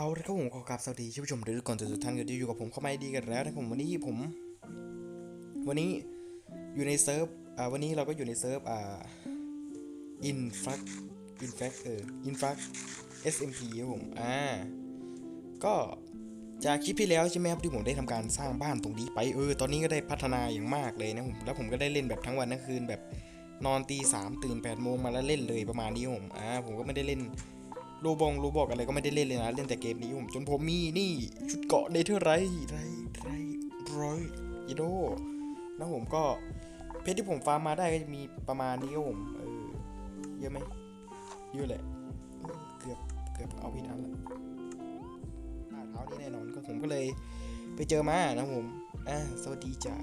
เอาละครับผมขอกราบสวัสดีท่านผู้ชมทุกคนทุกท่านที่อยู่กับผมเข้ามาดีกันแล้วนะผมวันนี้ผม วันนี้อยู่ในเซิร์ฟอ่าวันนี้เราก็อยู่ในเซิร์ฟอ่าอินฟักอินฟักเอออินฟัก SMP ครับผมอ่าก็จากคลิปที่แล้วใช่ไหมครับที่ผมได้ทำการสร้างบ้านตรงนี้ไปเออตอนนี้ก็ได้พัฒนาอย่างมากเลยนะผมแล้วผมก็ได้เล่นแบบทั้งวันทั้งคืนแบบนอนตีสามตื่น8ปดโมงมาแล้วเล่นเลยประมาณนี้ผมอ่าผมก็ไม่ได้เล่น โลบองโลบอกอะไรก็ไม่ได้เล่นเลยนะ เล่นแต่เกมนี้ผมจนผมมีนี่ ชุดเกาะเนเธอร์ไรไรไรร้อยยิโดแล้วผมก็เพชรที่ผมฟาร์มมาได้ก็จะมีประมาณนี้ครับผมเออเยอะไหมเยอะแหละเกือบเกือบเอาพี่ทันละหน้าเท้านี่แน่นอนก็ผมก็เลยไปเจอมานะผมอ่าสวัสดีจ้า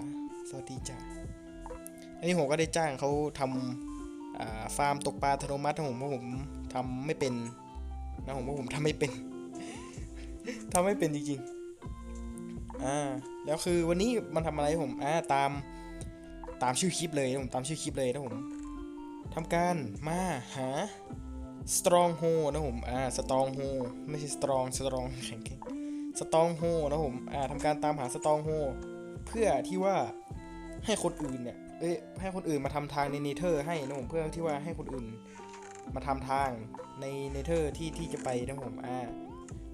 สวัสดีจ้าอันนี้ผมก็ได้จ้างเขาทำฟาร์มตกปลาอัตโนมัติครับผมเพราะผมทำไม่เป็น นะผมว่าผมทำไม่เป็นทำไม่เป็นจริงๆ อ่า แล้วคือวันนี้มันทำอะไรผม อ่า ตาม ตามชื่อคลิปเลยนะผม ตามชื่อคลิปเลยนะผมทำการมาหา strong h o นะผม อ่า strong h o ไม่ใช่ strong strong แข็งแข็ง strong h o นะผม อ่าทำการตามหา strong h o เพื่อที่ว่าให้คนอื่นเนี่ย เอ้ยให้คนอื่นมาทำทางในเนเธอร์ให้นะผม เพื่อที่ว่าให้คนอื่น มาทำทางในเนเธอร์ที่ที่จะไปนะผมอ่า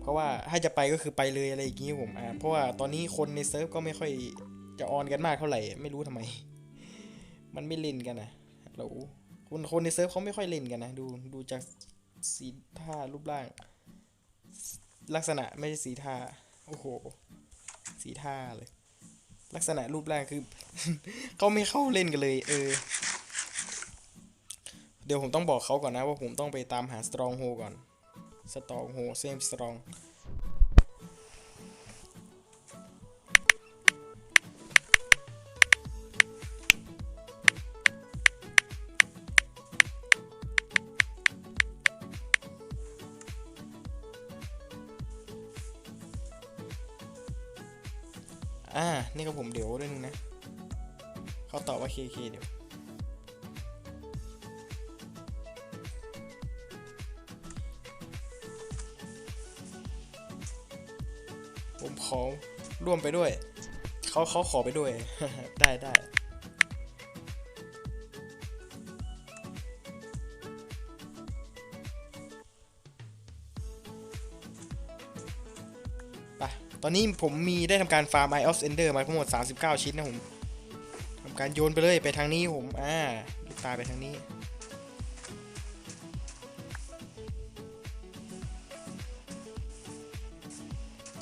เพราะว่าถ้าจะไปก็คือไปเลยอะไรอย่างงี้ผมอ่าเพราะว่าตอนนี้คนในเซิร์ฟก็ไม่ค่อยจะออนกันมากเท่าไหร่ ไม่รู้ทำไม มันไม่เล่นกันนะเราคนคนในเซิร์ฟเขาไม่ค่อยเล่นกันนะ ดูดูจากสีท่ารูปร่าง ลักษณะไม่ใช่สีท่าโอ้โห สีท่าเลย ลักษณะรูปร่างคือเขาไม่เข้าเล่นกันเลย เออ ดี๋ยวผมต้องบอกเขาก่อนนะว่าผมต้องไปตามหา strong hold ก่อน strong hold same strong อ่า นี่ก็ผมเดี๋ยวด้วยนึงนะ เขาตอบว่า KK เดี๋ยว ร่วมไปด้วย เขาเขาขอไปด้วย ได้ได้ไปตอนนี้ผมมีได้ทำการฟาร์ม Eye of Ender มาทั้งหมด 39 ชิ้นนะผมทำการโยนไปเลยไปทางนี้ผม อ่าลูกตาไปทางนี้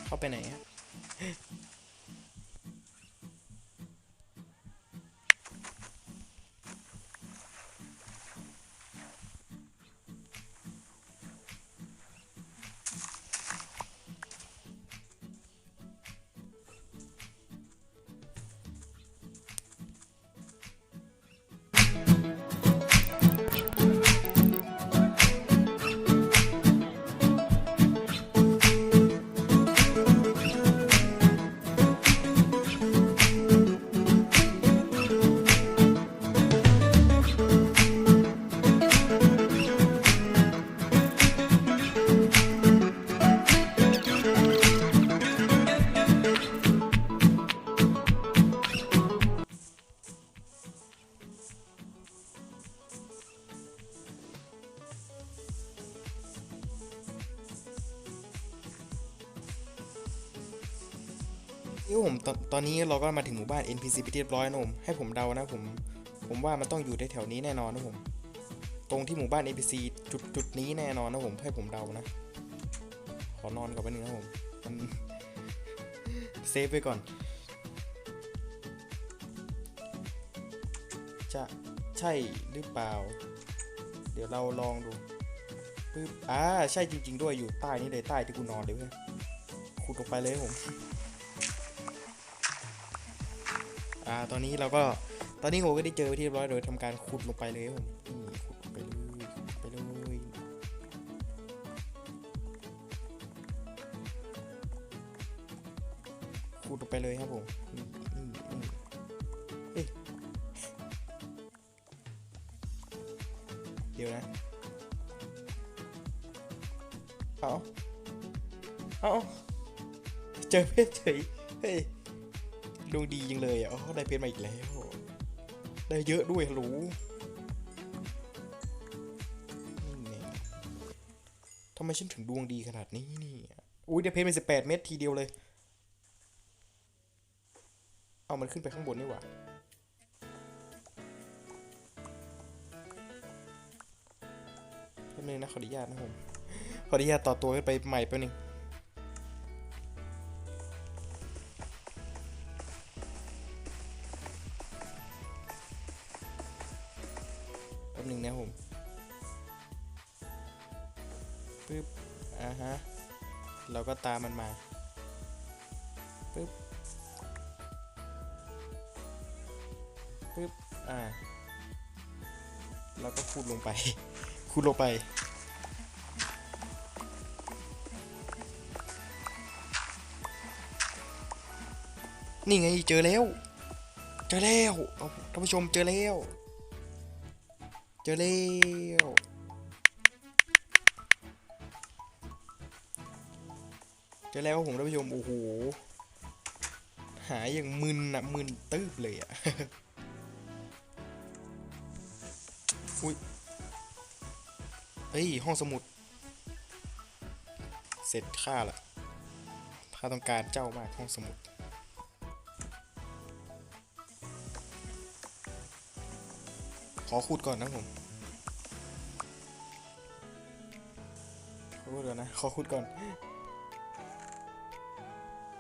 เข้าไปไหนอะ อนตอนนี้เราก็มาถึงหมู่บ้าน NPC ไปเรียบร้อยนะผมให้ผมเดานะผมผมว่ามันต้องอยู่ในแถวนี้แน่นอนนะผม ตรงที่หมู่บ้าน NPC จุดจุดนี้แน่นอนนะผมให้ผมเดานะ ขอนอนก่อนแป๊บนึงนะผมมันเซฟไว้ก่อนจะใช่หรือเปล่า เดี๋ยวเราลองดูปึ๊บอ่าใช่จริง ๆ ด้วยอยู่ใต้นี่เลยใต้ที่กูนอนเลยเว้ยขุดลงไปเลยผม อ่าตอนนี้เราก็ตอนนี้ผมก็ได้เจอที่เรียบร้อยโดยทำการขุดลงไปเลยผมขุดลงไปเลยขุดไปเลยขุดลงไปเลยครับผมเดี๋ยวนะเอาเอาเจอเพชรเฉยเฮ้ย ดวงดีจังเลยอ๋อได้เพชรมาอีกแล้ว ได้เยอะด้วยฮัลโหลนี่ไงทำไมฉันถึงดวงดีขนาดนี้นี่อุ้ยได้เพชรเป็นสิบแปดเม็ดทีเดียวเลย เอามันขึ้นไปข้างบนนี่หว่าแป๊บนึงนะขออนุญาตนะผมขออนุญาตต่อตัวขึ้นไปใหม่แป๊บนึง ปึ๊บอ่าฮะเราก็ตามมันมาปึ๊บปึ๊บอ่าเราก็คูดลงไป คูดลงไป นี่ไงเจอแล้ว เจอแล้วท่านผู้ชมเจอแล้ว เจอแล้ว จอแล้วผมท่านผู้ชมโอ้โหหาอย่างมึนอะมึนตึ๊บเลยอะอุ้ยเฮ้ยห้องสมุด เสร็จค่าละข้าต้องการเจ้ามากห้องสมุดขอคูดก่อนนะผมขอคูดก่อนนะ ขอคูดก่อน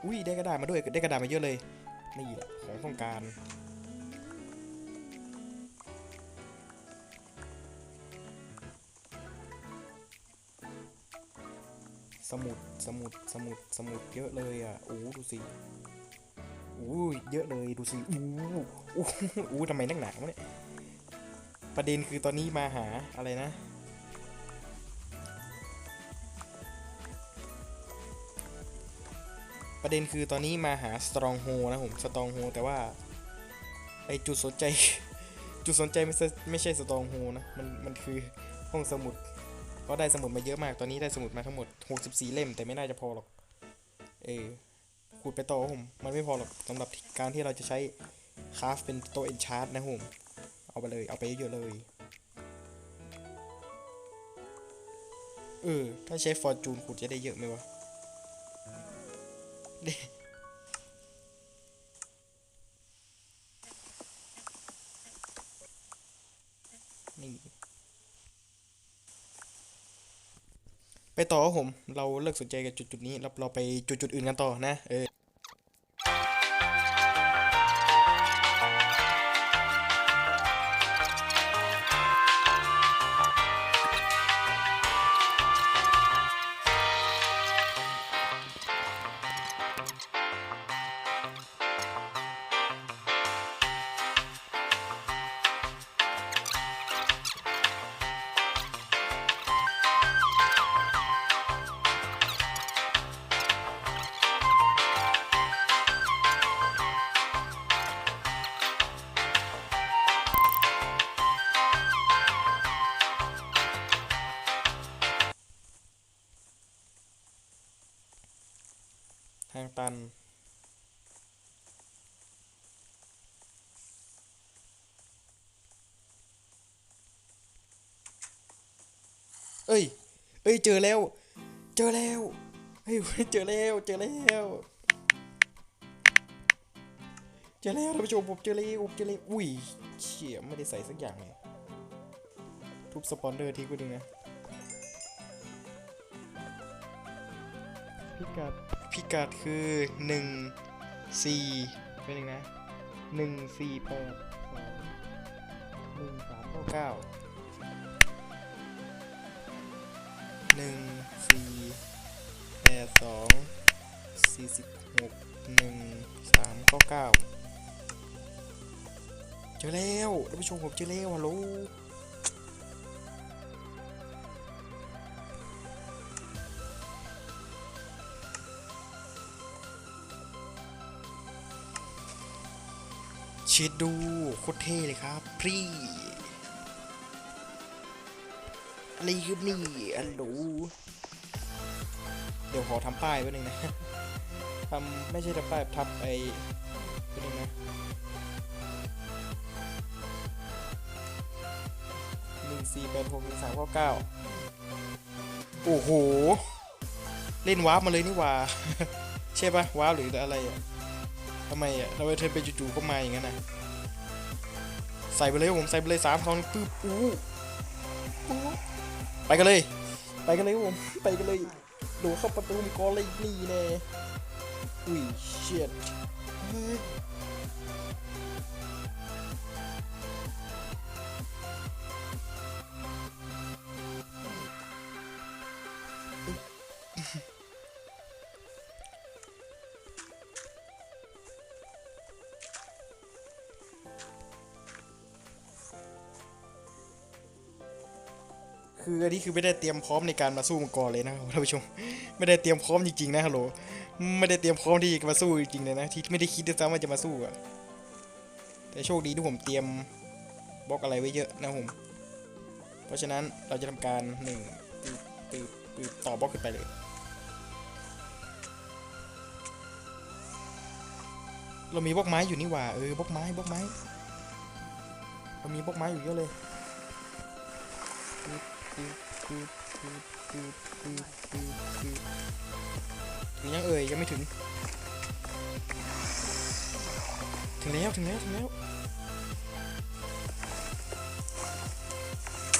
อุ้ยได้กระดาษมาด้วยได้กระดาษมาเยอะเลยนี่แหละของต้องการสมุด สมุด สมุด สมุด เยอะเลยอะ โอ้ ดูสิ อู้เยอะเลย ดูสิ อู้อู้อู้ทำไมนักหนาวะเนี่ย ประเด็นคือตอนนี้มาหาอะไรนะ ประเด็นคือตอนนี้มาหา stronghold นะผม stronghold แต่ว่าไอจุดสนใจ จุดสนใจไม่ใช่ไม่ใช่ stronghold นะมันมันคือห้องสมุดก็ได้สมุดมาเยอะมากตอนนี้ได้สมุดมาทั้งหมด 64 เล่มแต่ไม่น่าจะพอหรอก เออขุดไปต่อผมมันไม่พอหรอกสำหรับการที่เราจะใช้คราฟเป็นโต๊ะเอนชาร์ตนะผมเอาไปเลยเอาไปเยอะเลยเออถ้าใช้ฟอร์จูนขุดจะได้เยอะไหมวะ นี่ไปต่อครับผม เราเลิกสนใจกับจุดจุดๆนี้เราเราไปจุดจุดๆอื่นกันต่อนะ เออ จอแล้ว เจอแล้วเฮ้ยเจอแล้ว เจอแล้วเจอแล้วท่านผู้ชมผมเจอแล้วผมเจอแล้วอุ้ยเชี่ยไม่ได้ใส่สักอย่างเลยทุบสปอนเนอร์ทิ้งไปดึงนะพิกัดพิกัดคือหนึ่งสี่เป็นยังไงหนึ่งสี่แปดสองหนึ่งสามเก้า หนึ่งสี่แปดสองสี่สิบหกหนึ่งสามเก้าเก้าเจอแล้วท่านผู้ชมผมเจอแล้วฮัลโหลชิดดูโคตรเท่เลยครับพี่ อะไรครับนี่ฮัลโหลเดี๋ยวขอทำป้ายไว้หนึ่งนะทำไม่ใช่ทำป้ายทำไอ้ไว้หนึ่งนะหนึ่งสี่แปดหกหนึ่งสามเก้าเก้าโอ้โห เล่นวาร์ปมาเลยนี่ว่า ใช่ปะวาร์ปหรืออะไรอะทำไมอะทำไมเธอไปจู่ๆก็มาอย่างนั้นน่ะใส่ไปเลยผมใส่ไปเลยสามสองปึ๊บอู้อู้ ไปกันเลย ไปกันเลยผมไปกันเลยโดดเข้าประตูมังกรเลยนี่แน่อุ้ยเชียด คืออันนี้คือไม่ได้เตรียมพร้อมในการมาสู้มังกรเลยนะท่านผู้ชม ไม่ได้เตรียมพร้อมจริงๆนะฮัลโหล ไม่ได้เตรียมพร้อมที่จะมาสู้จริงๆเลยนะ ที่ไม่ได้คิดด้วยซ้ำว่าจะมาสู้อะแต่โชคดีที่ผมเตรียมบล็อกอะไรไว้เยอะนะผม เพราะฉะนั้นเราจะทำการหนึ่งปืบปืบปืต่อบล็อกขึ้นไปเลย เรามีบล็อกไม้อยู่นี่หว่า เออบล็อกไม้บล็อกไม้ เรามีบล็อกไม้อยู่เยอะเลยปึ๊บ ถึงยังเอ่ยยังไม่ถึง ถึงแล้วถึงแล้วถึงแล้ว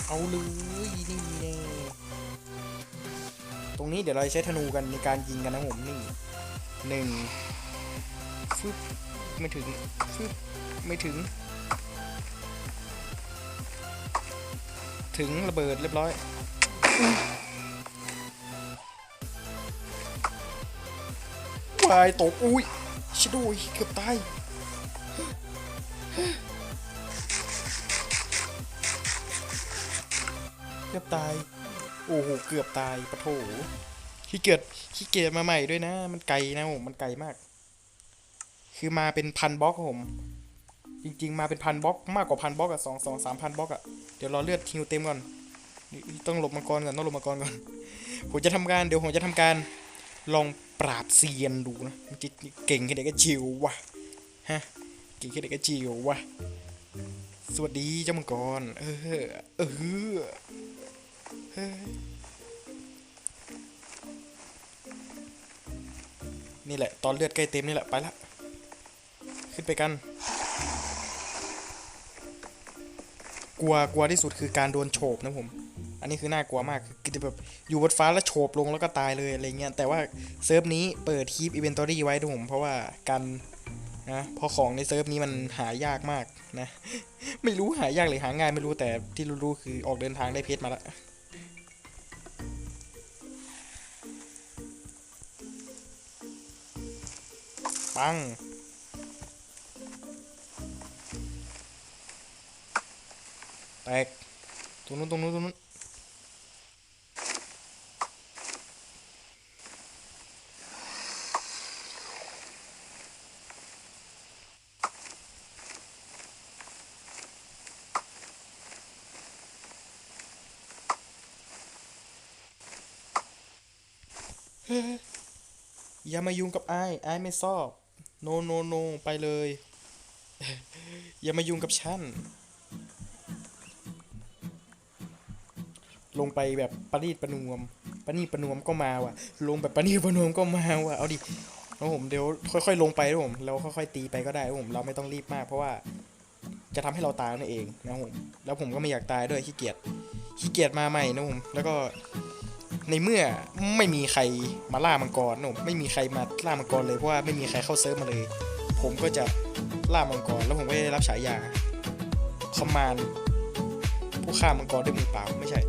เอาเลยนี่แน่ตรงนี้เดี๋ยวเราใช้ธนูกันในการยิงกันนะผมนี่หนึ่งฟึบไม่ถึงฟึบไม่ถึง ถึงระเบิดเรียบร้อยวายตกอุ้ยชิดูยเกือบตายเกือบตาย โอ้โห เกือบตายปะโถขี้เกียจขี้เกียจมาใหม่ด้วยนะ มันไกลนะผม มันไกลมาก คือมาเป็นพันบล็อกผม จริง ๆ มาเป็นพันบล็อกมากกว่าพันบล็อกอะสองสองสามพันบล็อกอะเดี๋ยวรอเลือดทิวเต็มก่อนต้องหลบมังกรก่อนต้องหลบมังกรก่อนผมจะทำการเดี๋ยวผมจะทำการลองปราบเซียนดูนะมันจะเก่งแค่ไหนก็จิววะฮะเก่งแค่ไหนก็จิววะสวัสดีเจ้ามังกรเออเออเฮ้ยนี่แหละ ตอนเลือดใกล้เต็มนี่แหละ ไปละ ขึ้นไปกัน กลัวกลัวที่สุดคือการโดนโฉบนะผม อันนี้คือน่ากลัวมากคือจะแบบอยู่บนฟ้าแล้วโฉบลงแล้วก็ตายเลยอะไรเงี้ยแต่ว่าเซิร์ฟนี้เปิดคีปอีเวนตอรี่ไว้ด้วยผมเพราะว่าการนะเพราะของในเซิร์ฟนี้มันหายากมากนะ ไม่รู้หายากหรือหาง่ายไม่รู้แต่ที่รู้ๆคือออกเดินทางได้เพชรมาแล้วปัง ตกตรงนู้นตรงนู้นตรงนู้นอย่ามายุ่งกับไอ้ไอ้ไม่ชอบ โนโนโนไปเลย อย่ามายุ่งกับฉัน ลงไปแบบปนีดประนวมปนีดประนวมก็มาว่ะ ลงแบบปนีดประนวมก็มาว่ะ เอาดิแล้วผมเดี๋ยวค่อยๆ ลงไปนะผมเราค่อยๆตีไปก็ได้ผมเราไม่ต้องรีบมากเพราะว่าจะทำให้เราตายนั่นเองนะผมแล้วผมก็ไม่อยากตายด้วยขี้เกียจขี้เกียจมาใหม่นะผมแล้วก็ในเมื่อไม่มีใครมาล่ามังกรนะผมไม่มีใครมาล่ามังกรเลยเพราะว่าไม่มีใครเข้าเซิร์ฟมาเลย ผมก็จะล่ามังกรแล้วผมก็ได้รับฉายาคอมมานผู้ฆ่ามังกรด้วยมือเปล่าไม่ใช่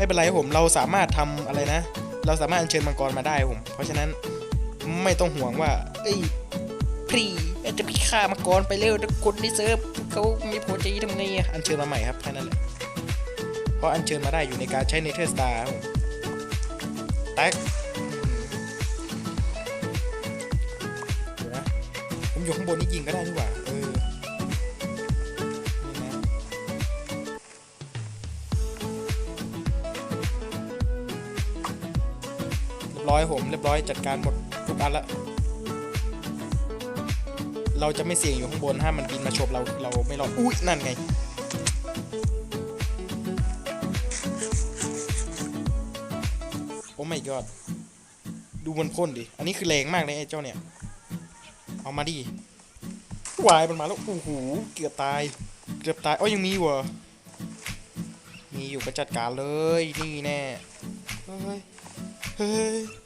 ไม่เป็นไรครับผมเราสามารถทำอะไรนะ เราสามารถอัญเชิญมังกรมาได้ผม เพราะฉะนั้นไม่ต้องห่วงว่า เอ้ยพรีจะพี่ฆ่ามังกรไปเร็วทุกคนในเซิร์ฟเขามีโปรตีทำไงอัญเชิญมาใหม่ครับแค่นั้นแหละเพราะอัญเชิญมาได้อยู่ในการใช้เนเธอร์สตาร์แท็กผมอยู่ข้างบนนี่ยิงก็ได้นี่หว่า ร้อยผมเรียบร้อยจัดการหมดทุกอันละ เราจะไม่เสี่ยงอยู่ข้างบนถ้ามันบินมาฉบเราเราไม่รอดอุ้ยนั่นไง โอ้ my god ดูมันพ่นดิ อันนี้คือแรงมากเลยไอ้เจ้าเนี่ย เอามาดิวายมันมาแล้วโอ้โหเกือบตาย เกือบตายโอ้ยยังมีอยู่เหรอมีอยู่ก็จัดการเลย นี่แน่ เฮ้ย เฮ้ยเฮ้ย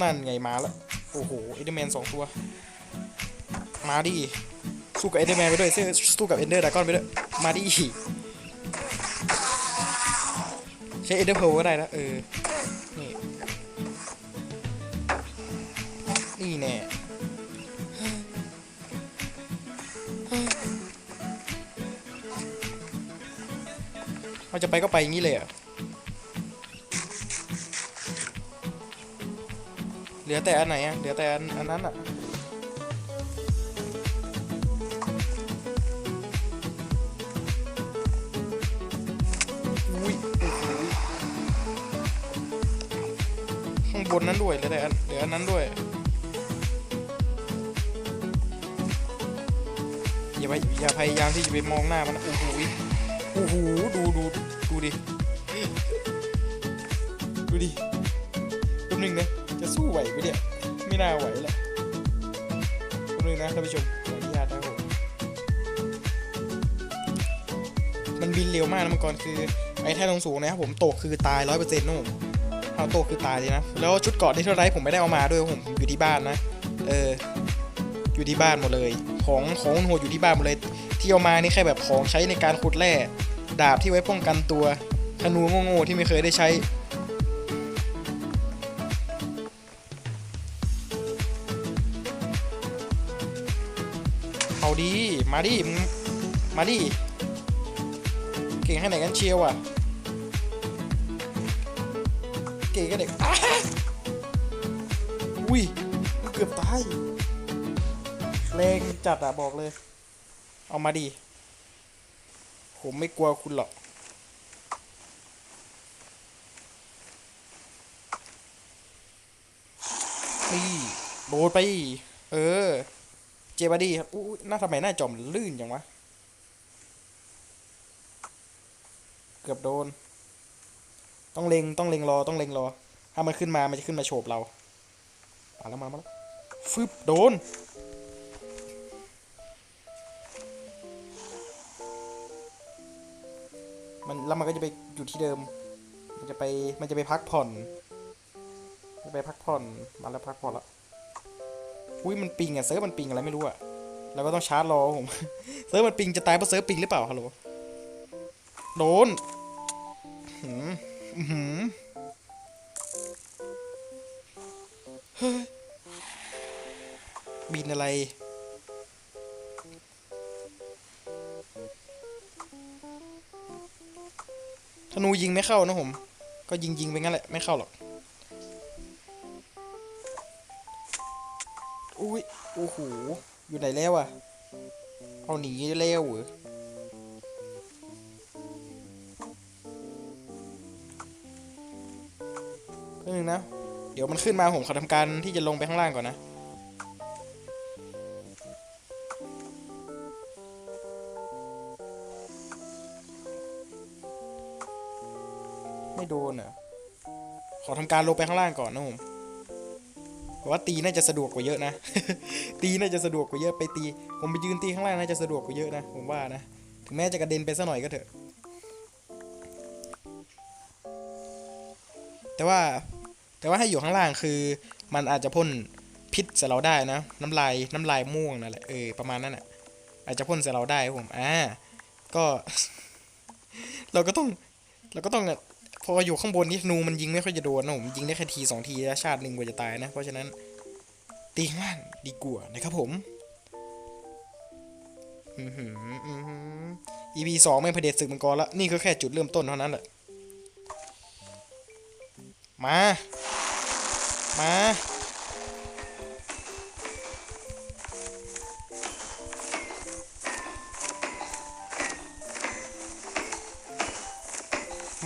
นั่นไงมาแล้ว โอ้โหเอเดอร์แมนสองตัว มาดิ สู้กับเอเดอร์แมนไปด้วยสู้สู้กับเอนเดอร์ดากอนไปด้วย มาดิ ใช้เอเดอร์เพลก็ได้นะเออ จะไปก็ไปอย่างนี้เลยอะเหลือแต่อันไหนอะเหลือแต่อันอันนั้นอะอุ้ยข้างบนนั้นด้วยเหลือแต่อันเหลืออันนั้นด้วยอย่าไปอย่าพยายามที่จะไปมองหน้ามันนะโอ้โห โอ้โหดูดูดูดิ ดูดิแป๊บนึงนะ จะสู้ไหวไหมเนี่ย ไม่น่าไหวแหละแป๊บนึงนะท่านผู้ชมขออนุญาตนะผมมันบินเร็วมากนะมังกรคือ ไอ้แท่นสูงนะครับผมตกคือตายร้อยเปอร์เซ็นต์นะผมเอาตกคือตายเลยนะ แล้วชุดเกาะที่เท่าไรผมไม่ได้เอามาด้วยผมอยู่ที่บ้านนะ เออ อยู่ที่บ้านหมดเลย ของของโหดอยู่ที่บ้านหมดเลยที่เอามานี่แค่แบบของใช้ในการขุดแร่ ดาบที่ไว้ป้องกันตัวธนูโง่ๆที่ไม่เคยได้ใช้ เอาดี มาดิมึงมาดิ เก่งแค่ไหนกันเชียวอะ เก่งกันเด็กอ้าอุ้ยเกือบตายแรงจัดอะบอกเลย เอามาดิ ผมไม่กลัวคุณหรอก นี่โดนไป เออ เจบาดีครับอู้หน้าทำไมหน้าจอมลื่นจังวะ เกือบโดน ต้องเล็ง ต้องเล็งรอ ต้องเล็งรอ ถ้ามันขึ้นมา มันจะขึ้นมาโฉบเรามาแล้วมาแล้วฟึบโดน มันแล้วมันก็จะไปอยู่ที่เดิม มันจะไปมันจะไปพักผ่อนจะไปพักผ่อนมาแล้วพักผ่อนแล้วอุ้ยมันปิงอะเซิร์ฟมันปิงอะไรไม่รู้อะเราก็ต้องชาร์จรอผมเซิร์ฟมันปิงจะตายเพราะเซิร์ฟปิงหรือเปล่าฮัลโหลโดนหืมอื้อหืมเฮ้ยบินอะไร ธนูยิงไม่เข้านะผม ก็ยิงยิงไปงั้นแหละไม่เข้าหรอก อุ้ย โอ้โห อยู่ไหนแล้วอะเอาหนีแล้วเหรอเพิ่งงนะ เดี๋ยวมันขึ้นมาผมขอทำการที่จะลงไปข้างล่างก่อนนะ อทำการลงไปข้างล่างก่อนนะผมเพราะว่าตีน่าจะสะดวกกว่าเยอะนะ ตีน่าจะสะดวกกว่าเยอะไปตี ผมไปยืนตีข้างล่างน่าจะสะดวกกว่าเยอะนะ ผมว่านะ ถึงแม้จะกระเด็นไปสักหน่อยก็เถอะ แต่ว่าแต่ว่าให้อยู่ข้างล่างคือ มันอาจจะพ่นพิษใส่เราได้นะ น้ำลายน้ำลายม่วงนั่นแหละเออประมาณนั้นอะ อาจจะพ่นใส่เราได้ผมอ่าก็ เราก็ต้องเราก็ต้อง พออยู่ข้างบนนี่ธนูมันยิงไม่ค่อยจะโดนนะผมยิงได้แค่ทีสองทีแล้วชาติหนึ่งกว่าจะตายนะ เพราะฉะนั้นตีข้างล่างดีกว่านะครับผมอือหืออือหือ EP สองไม่เผด็จศึกมังกรละนี่ก็แค่จุดเริ่มต้นเท่านั้นแหละมา มา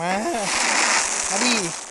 มา มาดี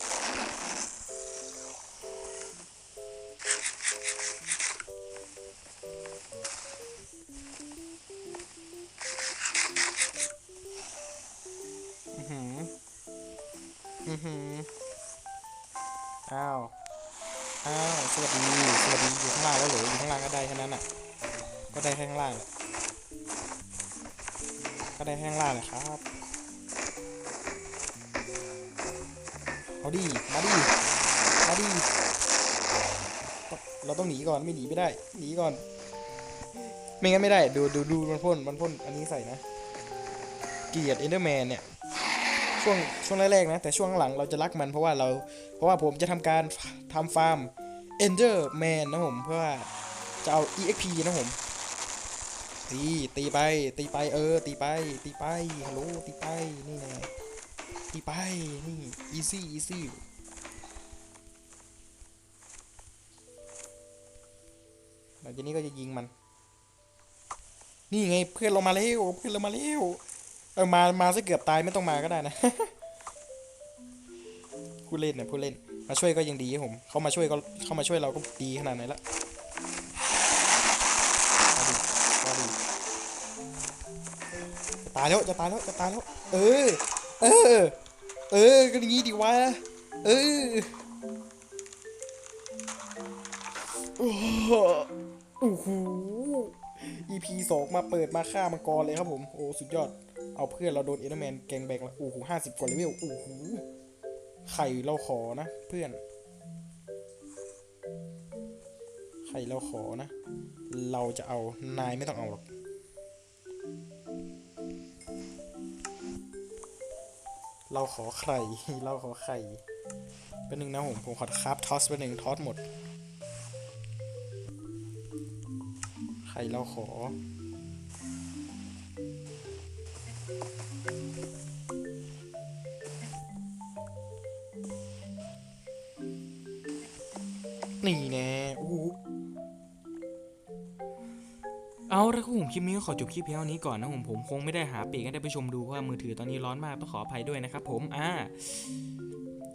ไม่ได้หนีก่อน ไม่งั้นไม่ได้ ดูดูดูมันพ่นมันพ่นอันนี้ใส่นะ เกลียดเอนเดอร์แมนเนี่ย ช่วงช่วงแรกๆนะ แต่ช่วงหลังเราจะรักมันเพราะว่าเรา เพราะว่าผมจะทำการทำฟาร์ม Enderman นะผมเพื่อจะเอา EXP นะผมตีตีไป ตีไปเออ ตีไป ตีไปฮัลโหลตีไปนี่ไงตีไปนี่ easy easy หลังจากนี้ก็จะยิงมัน นี่ไงเพื่อนเรามาแล้วเพื่อนเรามาแล้วเออมามาซะเกือบตายไม่ต้องมาก็ได้นะผู้เล่นเนี่ยผู้เล่น มาช่วยก็ยังดีครับผมเขามาช่วยก็เขามาช่วยเราก็ดีขนาดไหนละตายแล้วจะตายแล้วจะตายแล้ว เออ เออ เออก็อย่างงี้ดีวะเออ อ้โหโอ้โห EP สองมาเปิดมาฆ่ามังกรเลยครับผม โอ้ สุดยอด เอาเพื่อนเราโดนเอเดอร์แมนแกงแบกแล้วโอ้โหห้าสิบกว่าเลเวลโอ้โห ไข่เราขอนะเพื่อน ไข่เราขอนะ เราจะเอา นายไม่ต้องเอาหรอกเราขอไข่ เราขอไข่ เป็นหนึ่งนะผม ผมขอคราฟทอสเป็นหนึ่งทอสหมด ไข่เราขอ นี่แน่โอ้เอาละครับผมคลิปนี้ก็ขอจบคลิปเพียงนี้ก่อนนะผมผมคงไม่ได้หาปีกให้ได้ไปชมดูเพราะว่ามือถือตอนนี้ร้อนมากต้องขออภัยด้วยนะครับผมอ่า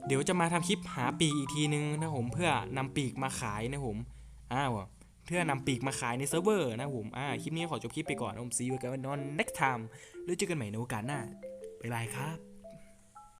เดี๋ยวจะมาทำคลิปหาปีกอีกทีนึงนะผมเพื่อนำปีกมาขายนะผมอ้าว พื่อนำปีกมาขายในเซิร์ฟเวอร์นะผมอ่าคลิปนี้ขอจบคลิปไปก่อนนะผม see you again on next time แล้วเจอกันใหม่ในโอกาสหน้าบ๊ายบายครับ